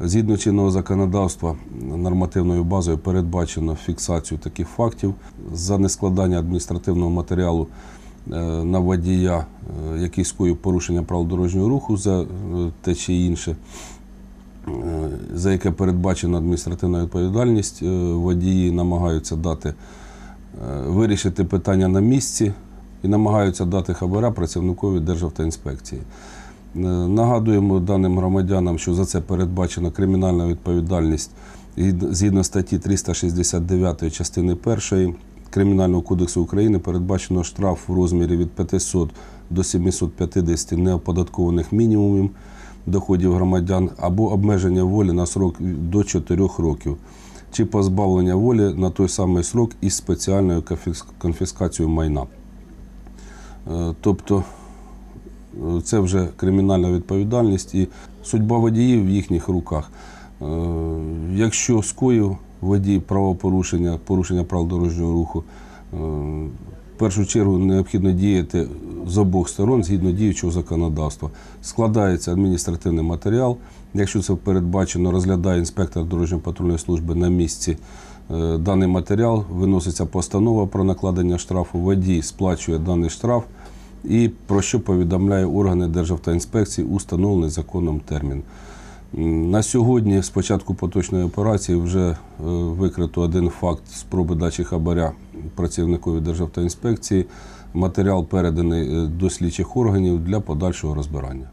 Згідно чинного законодавства, нормативною базою передбачено фіксацію таких фактів за нескладання адміністративного матеріалу е, на водія, е, який скоїв порушення правил дорожнього руху за е, те чи інше, за яке передбачена адміністративна відповідальність, водії намагаються дати вирішити питання на місці і намагаються дати хабара працівникові Державтоінспекції. Е, Нагадуємо даним громадянам, що за це передбачена кримінальна відповідальність згідно статті 369 частини 1 Кримінального кодексу України передбачено штраф в розмірі від 500 до 750 неоподаткованих мінімумів доходів громадян або обмеження волі на срок до 4 років, чи позбавлення волі на той самий срок із спеціальною конфіскацією майна. Е, Тобто це вже кримінальна відповідальність і судьба водіїв в їхніх руках. Е, Якщо скоїв водій правопорушення, порушення правил дорожнього руху, е, в першу чергу необхідно діяти з обох сторон згідно діючого законодавства. Складається адміністративний матеріал. Якщо це передбачено, розглядає інспектор дорожньо-патрульної служби на місці е, даний матеріал, виноситься постанова про накладення штрафу, водій сплачує даний штраф і про що повідомляє органи Державтоінспекції у встановлений законом термін. На сьогодні, з початку поточної операції, вже е, викрито один факт спроби дачі хабаря працівникові Державтоінспекції. Матеріал переданий е, до слідчих органів для подальшого розбирання.